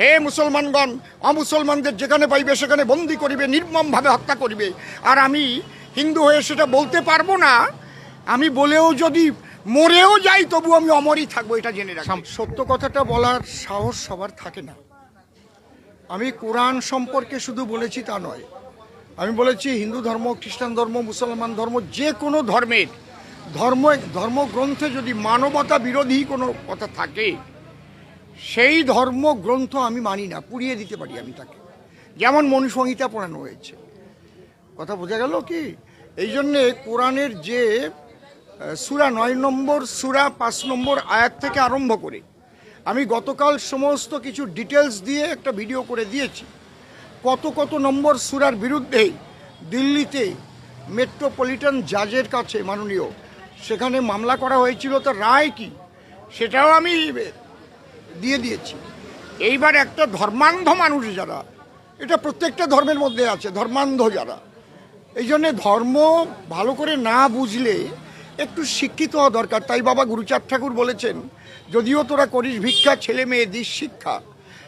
হে মুসলমানগণ, অমুসলমানদের যেখানে পাইবে, সেখানে বন্দি করিবে, নির্মমভাবে হত্যা করিবে। আর আমি হিন্দু হয়ে সেটা বলতে পারব না, আমি বলেও যদি মরেও যাই, তবু আমি অমরই থাকব, এটা জেনে রাখি সত্য কথাটা বলার সাহস সবার থাকে না। আমি কোরআন সম্পর্কে শুধু বলেছি তা নয়। আমি বলেছি হিন্দু ধর্ম, খ্রিস্টান ধর্ম, মুসলমান ধর্ম, যে কোনো ধর্মের ধর্ম, ধর্মগ্রন্থে যদি মানবতা বিরোধী কোনো কথা থাকে সেই ধর্মগ্রন্থ আমি মানি না, পুড়িয়ে দিতে পারি আমি তাকে। যেমন মনুসংহিতা পড়ানো হয়েছে। কথা বোঝা গেল কি? এই জন্যে কোরআনের যে সুরা নয় নম্বর, সুরা পাঁচ নম্বর আয়াত থেকে আরম্ভ করে, আমি গতকাল সমস্ত কিছু ডিটেলস দিয়ে একটা ভিডিও করে দিয়েছি। কত কত নম্বর সুরার বিরুদ্ধে দিল্লিতে মেট্রোপলিটন জাজের কাছে মাননীয়, সেখানে মামলা করা হয়েছিল, তার রায় কি? সেটাও আমি দিয়ে দিয়েছি। এইবার একটা ধর্মান্ধ মানুষ যারা, এটা প্রত্যেকটা ধর্মের মধ্যে আছে, ধর্মান্ধ যারা, এই জন্যে ধর্ম ভালো করে না বুঝলে একটু শিক্ষিত হওয়া দরকার। তাই বাবা গুরুচাঁদ ঠাকুর বলেছেন, যদিও তোরা করিস ভিক্ষা, ছেলে মেয়ে দিস শিক্ষা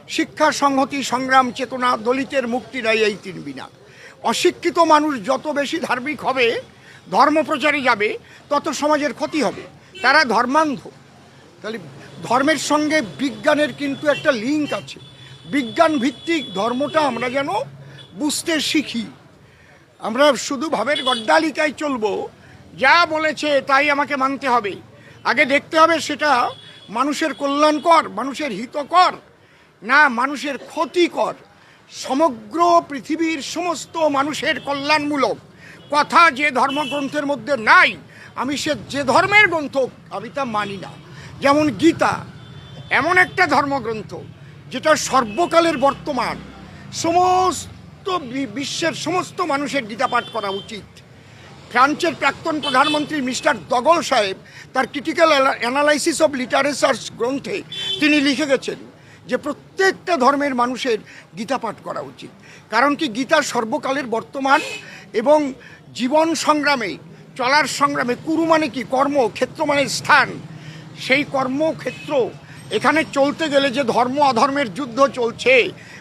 শিক্ষা, সংহতি, সংগ্রাম, চেতনা, দলিতের মুক্তি দেয় এই তিন বিনা। অশিক্ষিত মানুষ যত বেশি ধার্মিক হবে ধর্ম প্রচারে যাবে, তত সমাজের ক্ষতি হবে। তারা ধর্মান্ধ। তাহলে ধর্মের সঙ্গে বিজ্ঞানের কিন্তু একটা লিঙ্ক আছে। বিজ্ঞান ভিত্তিক ধর্মটা আমরা যেন বুঝতে শিখি। আমরা শুধু ভাবের গড্ডালিকায় চলবো, যা বলেছে তাই আমাকে মানতে হবে। আগে দেখতে হবে সেটা মানুষের কল্যাণকর, মানুষের হিতকর, না মানুষের ক্ষতিকর। সমগ্র পৃথিবীর সমস্ত মানুষের কল্যাণমূলক। কথা যে ধর্মগ্রন্থের মধ্যে নাই, আমি সে যে ধর্মের গ্রন্থ, আমি তা মানি না। যেমন গীতা, এমন একটা ধর্মগ্রন্থ যেটা সর্বকালের বর্তমান, সমস্ত বিশ্বের সমস্ত মানুষের গীতা পাঠ করা উচিত। ফ্রান্সের প্রাক্তন প্রধানমন্ত্রী মিস্টার দগল সাহেব তার ক্রিটিক্যাল অ্যানালাইসিস অফ লিটারেচার্স গ্রন্থে তিনি লিখে গেছেন যে প্রত্যেকটা ধর্মের মানুষের গীতা পাঠ করা উচিত। কারণ কি গীতা সর্বকালের বর্তমান এবং জীবন সংগ্রামে, চলার সংগ্রামে, কুরু মানে কি? কর্ম, ক্ষেত্র মানে স্থান সেই কর্মক্ষেত্র এখানে চলতে গেলে যে ধর্ম অধর্মের যুদ্ধ চলছে,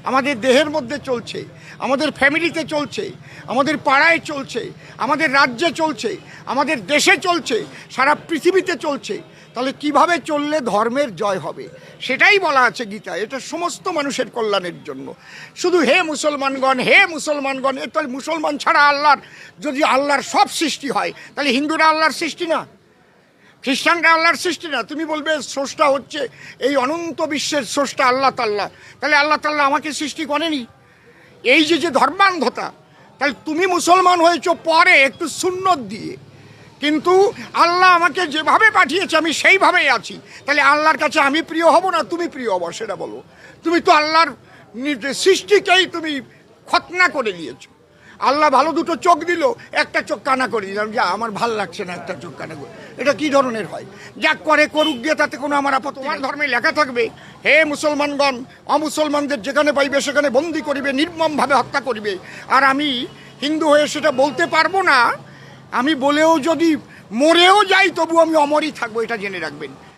আমাদের দেহের মধ্যে চলছে, আমাদের ফ্যামিলিতে চলছে, আমাদের পাড়ায় চলছে, আমাদের রাজ্যে চলছে, আমাদের দেশে চলছে, সারা পৃথিবীতে চলছে, তাহলে কীভাবে চললে ধর্মের জয় হবে? সেটাই বলা আছে গীতা, এটা সমস্ত মানুষের কল্যাণের জন্য। শুধু হে মুসলমানগণ হে মুসলমানগণ, এ তো মুসলমান ছাড়া আল্লাহর, যদি আল্লাহর সব সৃষ্টি হয়, তাহলে হিন্দুরা আল্লাহর সৃষ্টি না। খ্রিস্টানরা আল্লাহর সৃষ্টি না। তুমি বলবে, স্রষ্টা হচ্ছে এই অনন্ত বিশ্বের স্রষ্টা আল্লাহ তাল্লাহ। তাহলে আল্লাহ তাল্লাহ আমাকে সৃষ্টি করেনি। এই যে যে ধর্মান্ধতা, তাহলে তুমি মুসলমান হয়েছো পরে একটু সুন্নত দিয়ে। কিন্তু আল্লাহ আমাকে যেভাবে পাঠিয়েছে, আমি সেইভাবেই আছি। তাহলে আল্লাহর কাছে আমি প্রিয় হব না তুমি প্রিয় হব, সেটা বলো। তুমি তো আল্লাহর সৃষ্টিকেই তুমি খতনা করে দিয়েছ। আল্লাহ ভালো দুটো চোখ দিল, একটা চোখ কানা করে দিলাম যা আমার ভালো লাগছে না একটা চোখ কানা করে। এটা কি ধরনের হয়? যা করে, করুক গিয়ে, তাতে কোনো আমার আপত্তি তোমার ধর্মে লেখা থাকবে, হে মুসলমানগণ, অমুসলমানদের যেখানে পাইবে, সেখানে বন্দি করিবে, নির্মমভাবে হত্যা করিবে। আর আমি হিন্দু হয়ে সেটা বলতে পারব না, আমি বলেও যদি মরেও যাই তবু আমি অমরই থাকব, এটা জেনে রাখবেন।